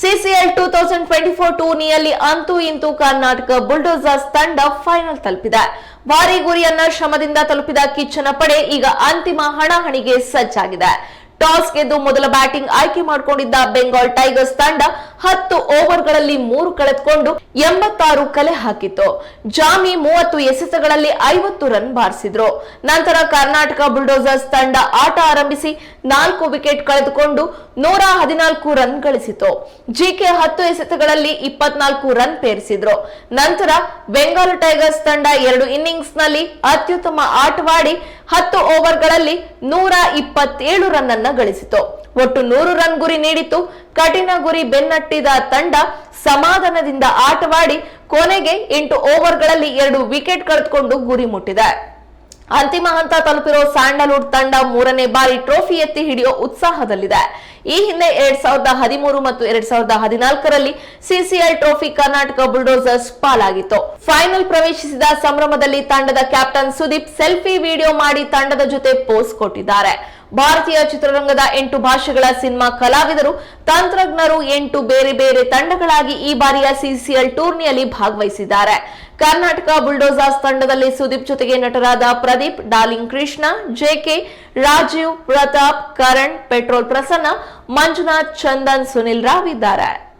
CCL two thousand twenty four ಟೂರ್ನಿಯಲ್ಲಿ ಅಂತೂ ಇಂತೂ ಕರ್ನಾಟಕ ಬುಲ್ಡೋಸರ್ಸ್ ತಂಡ ಫೈನಲ್ ತಲುಪಿದೆ. ಭಾರಿ ಗುರಿಯನ್ನ ಶ್ರಮದಿಂದ ತಲುಪಿದ ಕಿಚ್ಚನ ಪಡೆ ಈಗ ಅಂತಿಮ ಹಣಾಹಣಿಗೆ ಸಜ್ಜಾಗಿದೆ. ಟಾಸ್ ಗೆದ್ದು ಮೊದಲ ಬ್ಯಾಟಿಂಗ್ ಆಯ್ಕೆ ಮಾಡಿಕೊಂಡಿದ್ದ ಬೆಂಗಾಲ್ ಟೈಗರ್ಸ್ ತಂಡ ಹತ್ತು ಓವರ್ಗಳಲ್ಲಿ ಮೂರು ಕಳೆದುಕೊಂಡು ಎಂಬತ್ತಾರು ಕಲೆ ಹಾಕಿತು ಜಾಮಿ ಮೂವತ್ತು ಎಸೆತಗಳಲ್ಲಿ ಐವತ್ತು ರನ್ ಬಾರಿಸಿದ್ರು. ನಂತರ ಕರ್ನಾಟಕ ಬುಲ್ಡೋಸರ್ಸ್ ತಂಡ ಆಟ ಆರಂಭಿಸಿ ನಾಲ್ಕು ವಿಕೆಟ್ ಕಳೆದುಕೊಂಡು ನೂರ ಹದಿನಾಲ್ಕು ರನ್ ಗಳಿಸಿತು ಜಿಕೆ ಹತ್ತು ಎಸೆತಗಳಲ್ಲಿ ಇಪ್ಪತ್ನಾಲ್ಕು ರನ್ ಪೇರಿಸಿದ್ರು. ನಂತರ ಬೆಂಗಾಲ್ ಟೈಗರ್ಸ್ ತಂಡ ಎರಡು ಇನ್ನಿಂಗ್ಸ್ನಲ್ಲಿ ಅತ್ಯುತ್ತಮ ಆಟವಾಡಿ ಹತ್ತು ಓವರ್ಗಳಲ್ಲಿ ನೂರ ಇಪ್ಪತ್ತೇಳು ರನ್ ಅನ್ನ ಗಳಿಸಿತು. ಒಟ್ಟು ನೂರು ರನ್ ಗುರಿ ನೀಡಿತ್ತು. ಕಠಿಣ ಗುರಿ ಬೆನ್ನಟ್ಟಿದ ತಂಡ ಸಮಾಧಾನದಿಂದ ಆಟವಾಡಿ ಕೊನೆಗೆ ಎಂಟು ಓವರ್ಗಳಲ್ಲಿ ಎರಡು ವಿಕೆಟ್ ಕಳೆದುಕೊಂಡು ಗುರಿ ಮುಟ್ಟಿದೆ. ಅಂತಿಮ ಹಂತ ತಲುಪಿರೋ ಸ್ಯಾಂಡಲ್ವುಡ್ ತಂಡ ಮೂರನೇ ಬಾರಿ ಟ್ರೋಫಿ ಎತ್ತಿ ಹಿಡಿಯೋ ಉತ್ಸಾಹದಲ್ಲಿದೆ. ಈ ಹಿಂದೆ ಎರಡ್ ಸಾವಿರದ ಹದಿಮೂರು ಮತ್ತು ಎರಡ್ ಸಾವಿರದ ಹದಿನಾಲ್ಕರಲ್ಲಿ ಸಿಸಿಎಲ್ ಟ್ರೋಫಿ ಕರ್ನಾಟಕ ಬುಲ್ಡೋಸರ್ಸ್ ಪಾಲಾಗಿತ್ತು. ಫೈನಲ್ ಪ್ರವೇಶಿಸಿದ ಸಂಭ್ರಮದಲ್ಲಿ ತಂಡದ ಕ್ಯಾಪ್ಟನ್ ಸುದೀಪ್ ಸೆಲ್ಫಿ ವಿಡಿಯೋ ಮಾಡಿ ತಂಡದ ಜೊತೆ ಪೋಸ್ ಕೊಟ್ಟಿದ್ದಾರೆ. ಭಾರತೀಯ ಚಿತ್ರರಂಗದ ಎಂಟು ಭಾಷೆಗಳ ಸಿನಿಮಾ ಕಲಾವಿದರು, ತಂತ್ರಜ್ಞರು ಎಂಟು ಬೇರೆ ಬೇರೆ ತಂಡಗಳಾಗಿ ಈ ಬಾರಿಯ ಸಿಸಿಎಲ್ ಟೂರ್ನಿಯಲ್ಲಿ ಭಾಗವಹಿಸಿದ್ದಾರೆ. ಕರ್ನಾಟಕ ಬುಲ್ಡೋಸಾಸ್ ತಂಡದಲ್ಲಿ ಸುದೀಪ್ ಜೊತೆಗೆ ನಟರಾದ Pradeep, darling Krishna JK Rajeev, Pratap, Karan, petrol Prasanna, Manjunath, Chandan, Sunil Rao ಇದ್ದಾರೆ.